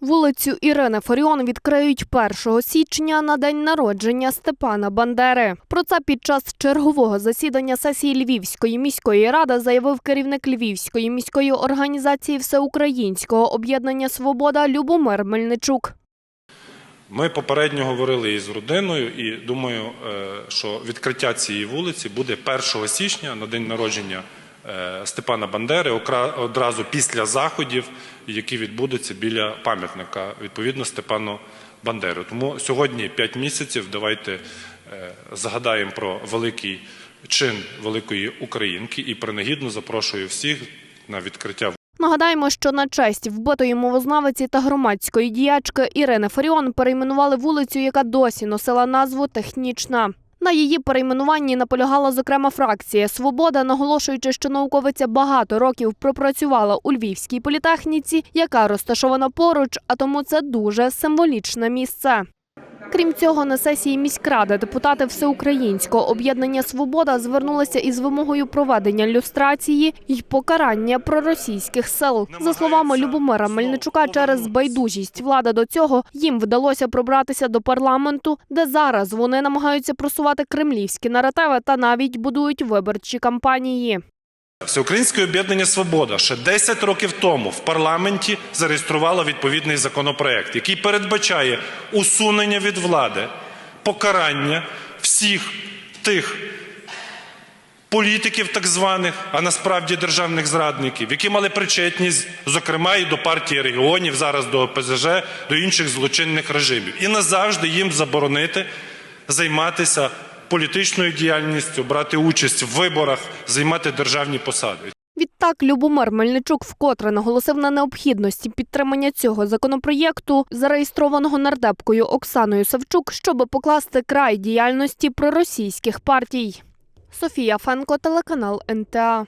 Вулицю Ірини Фаріон відкриють 1 січня на день народження Степана Бандери. Про це під час чергового засідання сесії Львівської міської ради заявив керівник Львівської міської організації Всеукраїнського об'єднання Свобода Любомир Мельничук. Ми попередньо говорили із родиною, і думаю, е, що відкриття цієї вулиці буде 1 січня на день народження Степана Бандери, одразу після заходів, які відбудуться біля пам'ятника відповідно Степану Бандеру. Тому сьогодні 5 місяців. Давайте е, згадаємо про великий чин великої українки і принагідно запрошую всіх на відкриття Нагадаємо, що на честь вбитої мовознавиці та громадської діячки Ірини Фаріон перейменували вулицю, яка досі носила назву Технічна. На її перейменуванні наполягала зокрема фракція Свобода, наголошуючи, що науковиця багато років пропрацювала у Львівській політехніці, яка розташована поруч, а тому це дуже символічне місце. Крім цього, на сесії міськради депутати Всеукраїнського об'єднання Свобода звернулися із вимогою проведення люстрації й покарання проросійських сил. За словами Любомира Мельничука, через байдужість влади до цього їм вдалося пробратися до парламенту, де зараз вони намагаються просувати кремлівські наративи та навіть будують виборчі кампанії. Всеукраїнське об'єднання Свобода ще 10 років тому в парламенті зареєструвало відповідний законопроект, який передбачає усунення від влади, покарання всіх тих політиків, так званих, а насправді державних зрадників, які мали причетність, зокрема, і до партії регіонів, зараз до ОПЗЖ, до інших злочинних режимів, і назавжди їм заборонити займатися політичною діяльністю, брати участь в виборах, займати державні посади. Відтак Любомир Мельничук вкотре наголосив на необхідності підтримання цього законопроєкту, зареєстрованого нардепкою Оксаною Савчук, щоб покласти край діяльності проросійських партій. Софія Фенко, телеканал НТА.